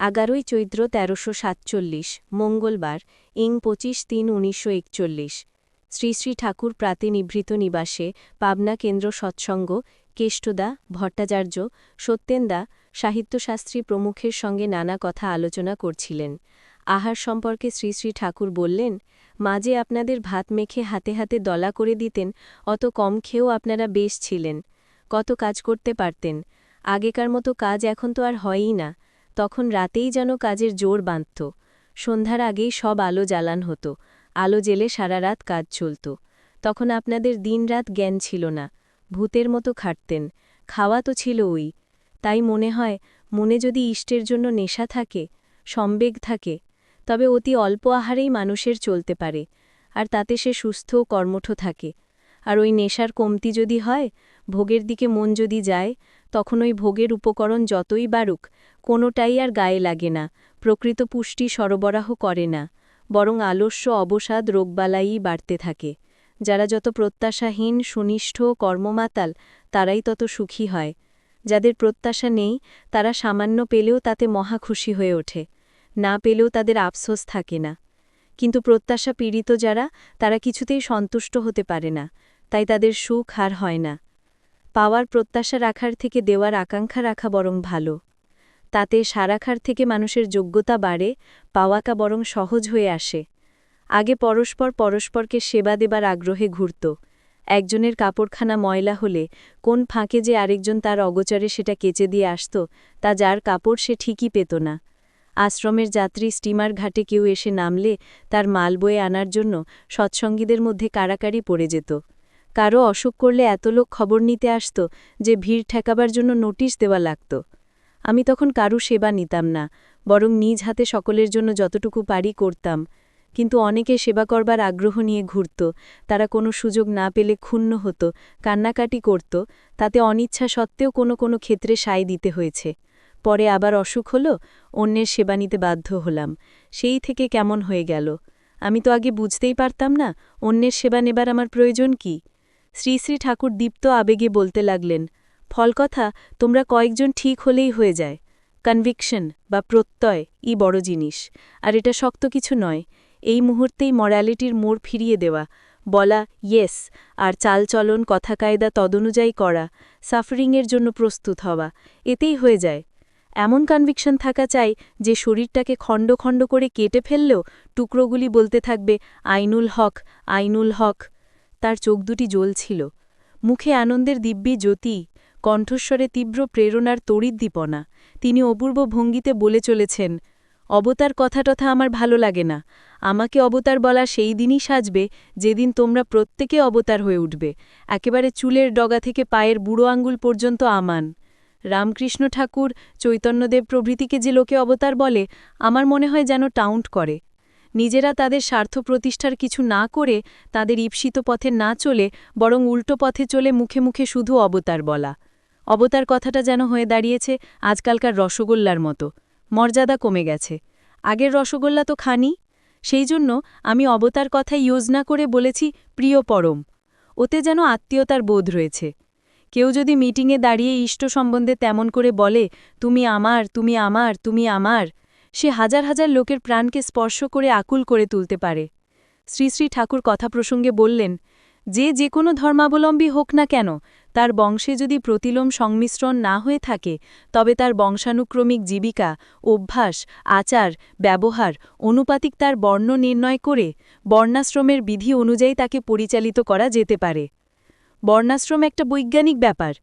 এগারোই চৈত্র তেরোশো সাতচল্লিশ, মঙ্গলবার, ইং পঁচিশ তিন উনিশশো একচল্লিশ। শ্রী শ্রী ঠাকুর প্রাতিনিভৃত নিবাসে পাবনা কেন্দ্র সৎসঙ্গ, কেষ্টদা, ভট্টাচার্য, সত্যেন্দা, সাহিত্যশাস্ত্রী প্রমুখের সঙ্গে নানা কথা আলোচনা করছিলেন। আহার সম্পর্কে শ্রী শ্রী ঠাকুর বললেন মাঝে আপনাদের ভাত মেখে হাতে হাতে দলা করে দিতেন, অত কম খেয়েও আপনারা বেশ ছিলেন। কত কাজ করতে পারতেন। আগেকার মতো কাজ এখন তো আর হয়ই না। তখন রাতেই যেন কাজের জোর বাঁধত। সন্ধ্যার আগেই সব আলো জ্বালান হতো। আলো জেলে সারা রাত কাজ চলত। তখন আপনাদের দিনরাত জ্ঞান ছিল না। ভূতের মতো খাটতেন। খাওয়া তো ছিল ওই। তাই মনে হয়, মনে যদি ইষ্টের জন্য নেশা থাকে, সম্বেগ থাকে, তবে অতি অল্প আহারেই মানুষের চলতে পারে। আর তাতে সে সুস্থ ও কর্মঠ থাকে। আর ওই নেশার কমতি যদি হয়, ভোগের দিকে মন যদি যায় তখন ওই ভোগের উপকরণ যতই বাড়ুক, কোনোটাই আর গায়ে লাগে না, প্রকৃত পুষ্টি সরবরাহ করে না, বরং আলস্য, অবসাদ রোগবালাইই বাড়তে থাকে। যারা যত প্রত্যাশাহীন, সুনিষ্ঠ, কর্মমাতাল, তারাই তত সুখী হয়। যাদের প্রত্যাশা নেই, তারা সামান্য পেলেও তাতে মহা খুশি হয়ে ওঠে, না পেলেও তাদের আফসোস থাকে না। কিন্তু প্রত্যাশা পীড়িত যারা, তারা কিছুতেই সন্তুষ্ট হতে পারে না, তাই তাদের সুখ আর হয় না। পাওয়ার প্রত্যাশা রাখার থেকে দেওয়ার আকাঙ্ক্ষা রাখা বরং ভালো। তাতে সারাখার থেকে মানুষের যোগ্যতা বাড়ে, পাওয়াকা বরং সহজ হয়ে আসে। আগে পরস্পর পরস্পরকে সেবা দেবার আগ্রহে ঘুরত। একজনের কাপড়খানা ময়লা হলে কোন ফাঁকে যে আরেকজন তার অগোচরে সেটা কেচে দিয়ে আসত, তা যার কাপড় সে ঠিকই পেত না। আশ্রমের যাত্রী স্টিমার ঘাটে কেউ এসে নামলে তার মাল বয়ে আনার জন্য সৎসঙ্গীদের মধ্যে কারাকারি পড়ে যেত। কারও অসুখ করলে এত লোক খবর নিতে আসত যে ভিড় ঠেকাবার জন্য নোটিশ দেওয়া লাগত। আমি তখন কারু সেবা নিতাম না, বরং নিজ হাতে সকলের জন্য যতটুকু পারি করতাম। কিন্তু অনেকে সেবা করবার আগ্রহ নিয়ে ঘুরত, তারা কোনো সুযোগ না পেলে ক্ষুণ্ণ হতো, কান্নাকাটি করত, তাতে অনিচ্ছা সত্ত্বেও কোনো কোনো ক্ষেত্রে সায় দিতে হয়েছে। পরে আবার অসুখ হলো, অন্যের সেবা নিতে বাধ্য হলাম। সেই থেকে কেমন হয়ে গেল? আমি তো আগে বুঝতেই পারতাম না, অন্যের সেবা নেবার আমার প্রয়োজন কি? শ্রী শ্রী ঠাকুর দীপ্ত আবেগে বলতে লাগলেন, ফলকথা, তোমরা কয়েকজন ঠিক হলেই হয়ে যায়। কনভিকশন বা প্রত্যয় ই বড় জিনিস। আর এটা শক্ত কিছু নয়। এই মুহূর্তেই মরালিটির মোড় ফিরিয়ে দেওয়া। বলা, ইয়েস, আর চালচলন কথা কায়দা তদনুযায়ী করা। সাফারিংয়ের জন্য প্রস্তুত হওয়া। এতেই হয়ে যায়। এমন কনভিকশন থাকা চাই যে শরীরটাকে খণ্ড খণ্ড করে কেটে ফেললেও টুকরোগুলি বলতে থাকবে, আইনুল হক আইনুল হক। তার চোখ দুটি জ্বলছিল। মুখে আনন্দের দিব্যি জ্যোতি, কণ্ঠস্বরে তীব্র প্রেরণার তড়িদ্দীপনা। তিনি অপূর্ব ভঙ্গিতে বলে চলেছেন, অবতার কথাটথা আমার ভালো লাগে না। আমাকে অবতার বলা সেই দিনই সাজবে যেদিন তোমরা প্রত্যেকে অবতার হয়ে উঠবে। একেবারে চুলের ডগা থেকে পায়ের বুড়ো আঙ্গুল পর্যন্ত আমান। রামকৃষ্ণ ঠাকুর, চৈতন্যদেব প্রভৃতিকে যে লোকে অবতার বলে, আমার মনে হয় যেন টাউন্ট করে। নিজেরা তাদের স্বার্থ প্রতিষ্ঠার কিছু না করে তাদের ঈপ্সিত পথে না চলে, বরং উল্টো পথে চলে মুখে মুখে শুধু অবতার বলা। অবতার কথাটা যেন হয়ে দাঁড়িয়েছে আজকালকার রসগোল্লার মতো। মর্যাদা কমে গেছে। আগের রসগোল্লা তো খানি। সেই জন্য আমি অবতার কথা ইউজ না করে বলেছি, প্রিয় পরম, ওতে যেন আত্মীয়তার বোধ রয়েছে। কেউ যদি মিটিংয়ে দাঁড়িয়ে ইষ্ট সম্বন্ধে তেমন করে বলে, তুমি আমার তুমি আমার তুমি আমার সে হাজার হাজার লোকের প্রাণকে স্পর্শ করে আকুল করে তুলতে পারে। শ্রী শ্রী ঠাকুর কথা প্রসঙ্গে বললেন, যে যে কোনো ধর্মাবলম্বী হোক না কেন, তার বংশে যদি প্রতিলোম সংমিশ্রণ না হয়ে থাকে, তবে তার বংশানুক্রমিক জীবিকা, অভ্যাস, আচার, ব্যবহার, অনুপাতিক তার বর্ণ নির্ণয় করে বর্ণাশ্রমের বিধি অনুযায়ী তাকে পরিচালিত করা যেতে পারে। বর্ণাশ্রম একটা বৈজ্ঞানিক ব্যাপার।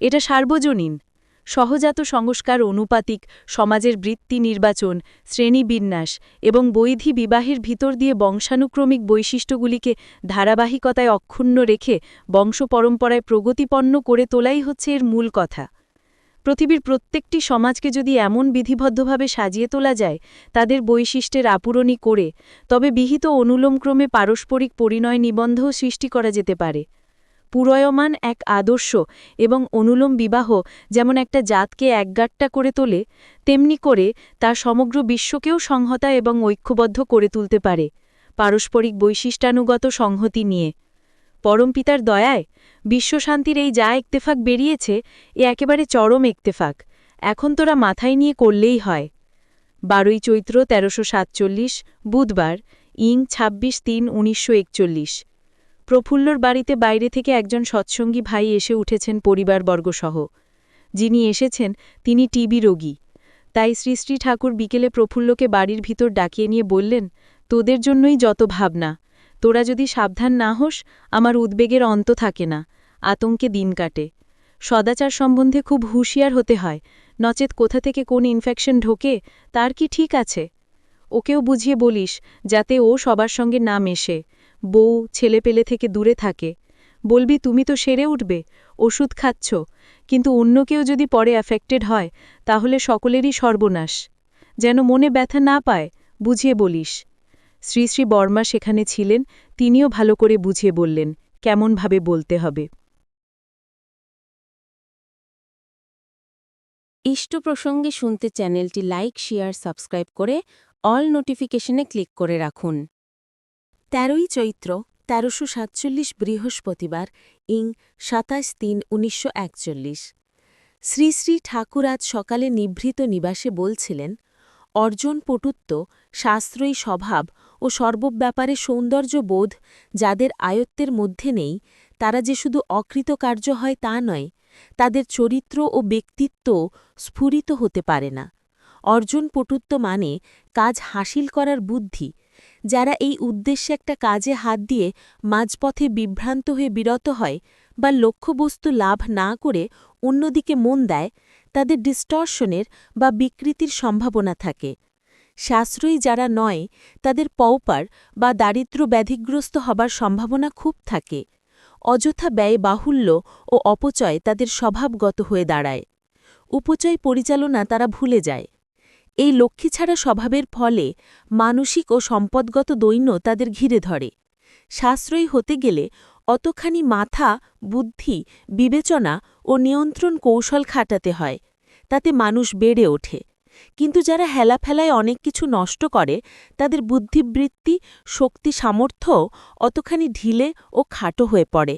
এটা সার্বজনীন। সহজাত সংস্কার অনুপাতিক সমাজের বৃত্তি নির্বাচন শ্রেণীবিন্যাস এবং বৈধি বিবাহের ভিতর দিয়ে বংশানুক্রমিক বৈশিষ্ট্যগুলিকে ধারাবাহিকতায় অক্ষুণ্ণ রেখে বংশ পরম্পরায় প্রগতিপন্ন করে তোলাই হচ্ছে এর মূল কথা। পৃথিবীর প্রত্যেকটি সমাজকে যদি এমন বিধিবদ্ধভাবে সাজিয়ে তোলা যায়, তাদের বৈশিষ্ট্যের আপুরণী করে, তবে বিহিত অনুলোমক্রমে পারস্পরিক পরিণয় নিবন্ধও সৃষ্টি করা যেতে পারে। পুরয়মান এক আদর্শ এবং অনুলোম বিবাহ যেমন একটা জাতকে একগাট্টা করে তোলে, তেমনি করে তা সমগ্র বিশ্বকেও সংহতা এবং ঐক্যবদ্ধ করে তুলতে পারে। পারস্পরিক বৈশিষ্ট্যানুগত সংহতি নিয়ে। পরমপিতার দয়ায় বিশ্বশান্তির এই যা ইত্তেফাক বেরিয়েছে, এ একেবারে চরম ইত্তেফাক এখন তোরা মাথায় নিয়ে করলেই হয়। বারোই চৈত্র তেরোশো সাতচল্লিশ, বুধবার, ইং ছাব্বিশ তিন উনিশশো প্রফুল্লর বাড়িতে বাইরে থেকে একজন সৎসঙ্গী ভাই এসে উঠেছেন পরিবারবর্গসহ। যিনি এসেছেন, তিনি টিবি রোগী। তাই শ্রী শ্রী ঠাকুর বিকেলে প্রফুল্লকে বাড়ির ভিতর ডাকিয়ে নিয়ে বললেন, তোদের জন্যই যত ভাবনা। তোরা যদি সাবধান না হোস, আমার উদ্বেগের অন্ত থাকে না। আতঙ্কে দিন কাটে। সদাচার সম্বন্ধে খুব হুঁশিয়ার হতে হয়। নচেত কোথা থেকে কোন ইনফেকশন ঢোকে, তার কি ঠিক আছে? ওকেও বুঝিয়ে বলিস, যাতে ও সবার সঙ্গে না মেশে। বউ ছেলেপেলে থেকে দূরে থাকে। বলবি, তুমি তো সেরে উঠবে, ওষুধ খাচ্ছ। কিন্তু অন্য কেউ যদি পরে অ্যাফেক্টেড হয়, তাহলে সকলেরই সর্বনাশ। যেন মনে ব্যথা না পায়, বুঝিয়ে বলিস। শ্রী শ্রী বর্মা সেখানে ছিলেন, তিনিও ভালো করে বুঝিয়ে বললেন, কেমনভাবে বলতে হবে? ইষ্ট প্রসঙ্গে শুনতে চ্যানেলটি লাইক, শেয়ার, সাবস্ক্রাইব করে অল নোটিফিকেশনে ক্লিক করে রাখুন। তেরোই চৈত্র তেরোশো সাতচল্লিশ বৃহস্পতিবার, ইং সাতাশ তিন উনিশশো একচল্লিশ। শ্রী শ্রী ঠাকুর আজ সকালে নিভৃত নিবাসে বলছিলেন, অর্জন পটুত্ব শাস্ত্রয়ী স্বভাব ও সর্বব্যাপারে সৌন্দর্য বোধ যাদের আয়ত্তের মধ্যে নেই, তারা যে শুধু অকৃতকার্য হয় তা নয়, তাদের চরিত্র ও ব্যক্তিত্ব স্ফুরিত হতে পারে না। অর্জন পটুত্ব মানে কাজ হাসিল করার বুদ্ধি যারা এই উদ্দেশ্যে একটা কাজে হাত দিয়ে মাঝপথে বিভ্রান্ত হয়ে বিরত হয় বা লক্ষ্যবস্তু লাভ না করে অন্যদিকে মন দেয়, তাদের ডিস্টর্শনের বা বিকৃতির সম্ভাবনা থাকে। শাস্ত্রয়ী যারা নয়, তাদের পওপার বা দারিদ্র ব্যাধিগ্রস্ত হবার সম্ভাবনা খুব থাকে। অযথা ব্যয় বাহুল্য ও অপচয় তাদের স্বভাবগত হয়ে দাঁড়ায়। উপচয় পরিচালনা তারা ভুলে যায়। এই লক্ষ্মী ছাড়া স্বভাবের ফলে মানসিক ও সম্পদগত দৈন্য তাদের ঘিরে ধরে। সাশ্রয়ী হতে গেলে অতখানি মাথা, বুদ্ধি, বিবেচনা ও নিয়ন্ত্রণ কৌশল খাটাতে হয়, তাতে মানুষ বেড়ে ওঠে। কিন্তু যারা হেলাফেলায় অনেক কিছু নষ্ট করে, তাদের বুদ্ধিবৃত্তি, শক্তি সামর্থ্য অতখানি ঢিলে ও খাটো হয়ে পড়ে।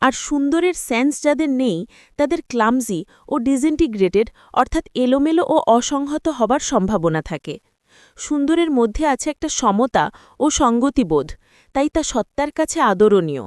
আর সুন্দরের সেন্স যাদের নেই, তাদের ক্লামজি ও ডিসইন্টিগ্রেটেড, অর্থাৎ এলোমেলো ও অসংহত হবার সম্ভাবনা থাকে। সুন্দরের মধ্যে আছে একটা সমতা ও সঙ্গতিবোধ, তাই তা সত্তার কাছে আদরণীয়।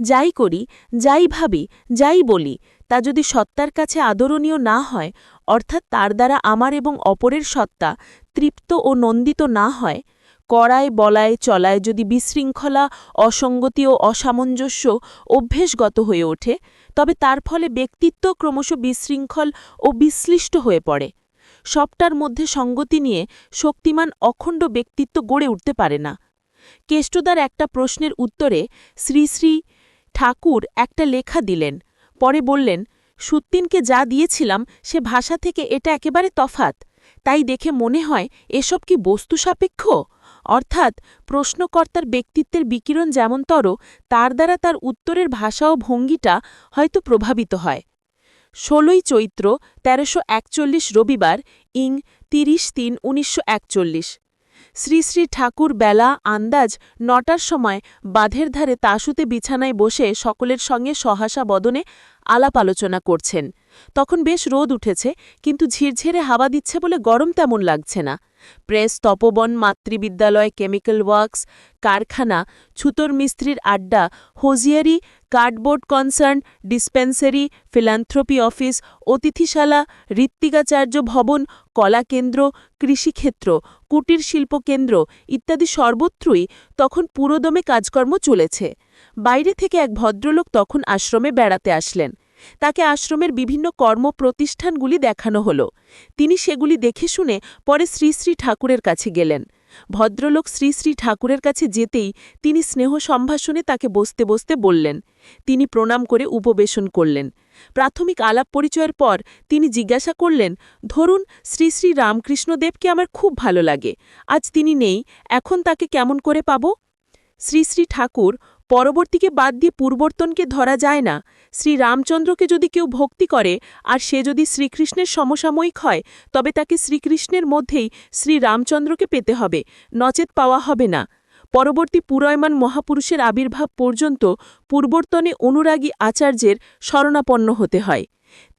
যাই করি, যাই ভাবি, যাই বলি, তা যদি সত্তার কাছে আদরণীয় না হয়, অর্থাৎ তার দ্বারা আমার এবং অপরের সত্তা তৃপ্ত ও নন্দিত না হয় করায় বলায়, চলায় যদি বিশৃঙ্খলা, অসঙ্গতি ও অসামঞ্জস্য অভ্যেসগত হয়ে ওঠে, তবে তার ফলে ব্যক্তিত্ব ক্রমশ বিশৃঙ্খল ও বিশ্লিষ্ট হয়ে পড়ে। সবটার মধ্যে সঙ্গতি নিয়ে শক্তিমান অখণ্ড ব্যক্তিত্ব গড়ে উঠতে পারে না। কেষ্টদার একটা প্রশ্নের উত্তরে শ্রী শ্রী ঠাকুর একটা লেখা দিলেন। পরে বললেন সুত্তিনকে যা দিয়েছিলাম, সে ভাষা থেকে এটা একেবারে তফাত তাই দেখে মনে হয়, এসব কি বস্তু সাপেক্ষ অর্থাৎ প্রশ্নকর্তার ব্যক্তিত্বের বিকিরণ যেমনতর, তার দ্বারা তার উত্তরের ভাষা ও ভঙ্গিটা হয়তো প্রভাবিত হয়। ষোলোই চৈত্র তেরোশো রবিবার, ইং তিরিশ তিন উনিশশো শ্রী শ্রী ঠাকুর বেলা আন্দাজ নটার সময় বাঁধের ধারে তাসুতে বিছানায় বসে সকলের সঙ্গে সহাসা বদনে আলাপ আলোচনা করছেন। তখন বেশ রোদ উঠেছে, কিন্তু ঝিরঝিরে হাওয়া দিচ্ছে বলে গরম তেমন লাগছে না। প্রেস, তপবন, মাতৃবিদ্যালয়, কেমিক্যাল ওয়ার্কস, কারখানা, ছুতর মিস্ত্রির আড্ডা, hosiery cardboard concern, dispensary, philanthropy office, অতিথিশালা ঋত্বিকাচার্য ভবন কলাকেন্দ্র কৃষিক্ষেত্র, কুটির শিল্প কেন্দ্র ইত্যাদি সর্বত্রই তখন পুরোদমে কাজকর্ম চলেছে। বাইরে থেকে এক ভদ্রলোক তখন আশ্রমে বেড়াতে আসলেন। তাকে আশ্রমের বিভিন্ন কর্ম প্রতিষ্ঠানগুলি দেখানো হল। তিনি সেগুলি দেখে শুনে পরে শ্রী শ্রী ঠাকুরের কাছে গেলেন। ভদ্রলোক শ্রী শ্রী ঠাকুরের কাছে যেতেই তিনি স্নেহ সম্ভাষণে তাকে বসতে বসতে বললেন। তিনি প্রণাম করে উপবেশন করলেন। প্রাথমিক আলাপ পরিচয়ের পর তিনি জিজ্ঞাসা করলেন, ধরুন, শ্রী শ্রী রামকৃষ্ণদেবকে আমার খুব ভালো লাগে। আজ তিনি নেই, এখন তাকে কেমন করে পাব? শ্রী শ্রী ঠাকুর পরবর্তীকে বাদ দিয়ে পূর্বর্তনকে ধরা যায় না। শ্রী রামচন্দ্রকে যদি কেউ ভক্তি করে, আর সে যদি শ্রীকৃষ্ণের সমসাময়িক হয়, তবে তাকে শ্রীকৃষ্ণের মধ্যেই শ্রী রামচন্দ্রকে পেতে হবে, নচেত পাওয়া হবে না। পরবর্তী পুরয়মান মহাপুরুষের আবির্ভাব পর্যন্ত পূর্বর্তনে অনুরাগী আচার্যের শরণাপন্ন হতে হয়।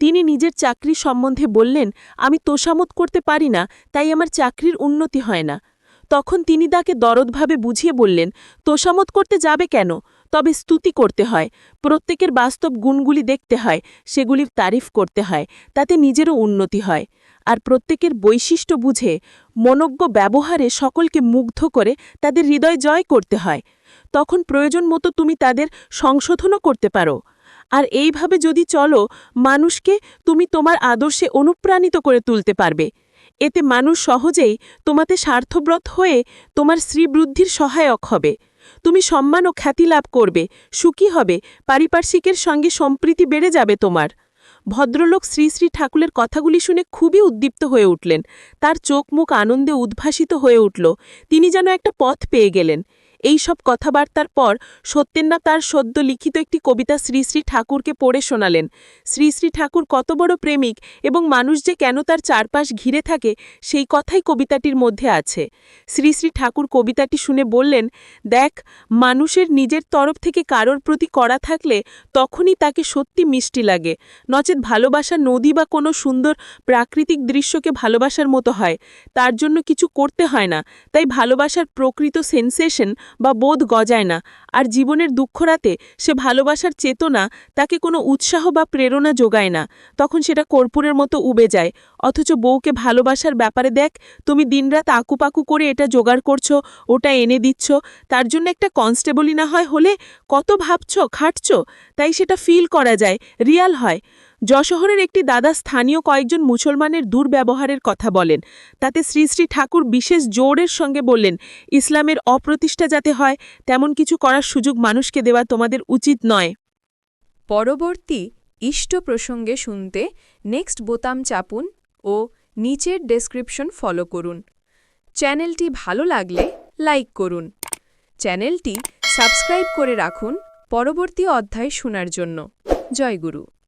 তিনি নিজের চাকরি সম্বন্ধে বললেন, আমি তোষামত করতে পারি না, তাই আমার চাকরির উন্নতি হয় না। তখন তিনি তাকে দরদভাবে বুঝিয়ে বললেন তোষামত করতে যাবে কেন? তবে স্তুতি করতে হয়। প্রত্যেকের বাস্তব গুণগুলি দেখতে হয়, সেগুলির তারিফ করতে হয়, তাতে নিজেরও উন্নতি হয়। আর প্রত্যেকের বৈশিষ্ট্য বুঝে, মনজ্ঞ ব্যবহারে সকলকে মুগ্ধ করে তাদের হৃদয় জয় করতে হয়। তখন প্রয়োজন মতো তুমি তাদের সংশোধনও করতে পারো। আর এইভাবে যদি চলো, মানুষকে তুমি তোমার আদর্শে অনুপ্রাণিত করে তুলতে পারবে। এতে মানুষ সহজেই তোমাতে স্বার্থব্রত হয়ে তোমার শ্রীবৃদ্ধির সহায়ক হবে। তুমি সম্মান ও খ্যাতি লাভ করবে, সুখী হবে, পারিপার্শ্বিকের সঙ্গে সম্প্রীতি বেড়ে যাবে তোমার। ভদ্রলোক শ্রী শ্রী ঠাকুরের কথাগুলি শুনে খুবই উদ্দীপ্ত হয়ে উঠলেন। তার চোখ মুখ আনন্দে উদ্ভাসিত হয়ে উঠল। তিনি যেন একটা পথ পেয়ে গেলেন। এই সব কথাবার্তার পর সত্যেন্দ্রনাথ তার সদ্য লিখিত একটি কবিতা শ্রী শ্রী ঠাকুরকে পড়ে শোনালেন। শ্রী শ্রী ঠাকুর কত বড় প্রেমিক এবং মানুষ যে কেন তার চারপাশ ঘিরে থাকে, সেই কথাই কবিতাটির মধ্যে আছে। শ্রী শ্রী ঠাকুর কবিতাটি শুনে বললেন, দেখ, মানুষের নিজের তরফ থেকে কারোর প্রতি করা থাকলে তখনই তাকে সত্যি মিষ্টি লাগে। নচেত ভালোবাসা নদী বা কোনো সুন্দর প্রাকৃতিক দৃশ্যকে ভালোবাসার মতো হয়। তার জন্য কিছু করতে হয় না। তাই ভালোবাসার প্রকৃত সেন্সেশন বা বোধ গজায় না, আর জীবনের দুঃখরাতে সে ভালোবাসার চেতনা তাকে কোনো উৎসাহ বা প্রেরণা যোগায় না। তখন সেটা কর্পূরের মতো উবে যায়। অথচ বউকে ভালোবাসার ব্যাপারে দেখ, তুমি দিনরাত আকুপাকু করে এটা জোগাড় করছ, ওটা এনে দিচ্ছ, তার জন্য একটা কনস্টেবলই না হয় হলে কত ভাবছ, খাটছ, তাই সেটা ফিল করা যায়, রিয়াল হয়। যশোহরের একটি দাদা স্থানীয় কয়েকজন মুসলমানের দুর্ব্যবহারের কথা বলেন। তাতে শ্রী শ্রী ঠাকুর বিশেষ জোরের সঙ্গে বললেন, ইসলামের অপ্রতিষ্ঠা যাতে হয়, তেমন কিছু করার সুযোগ মানুষকে দেওয়া তোমাদের উচিত নয়। পরবর্তী ইষ্ট প্রসঙ্গে শুনতে নেক্সট বোতাম চাপুন ও নিচের ডেসক্রিপশন ফলো করুন। চ্যানেলটি ভালো লাগলে লাইক করুন। চ্যানেলটি সাবস্ক্রাইব করে রাখুন পরবর্তী অধ্যায় শোনার জন্য। জয় গুরু।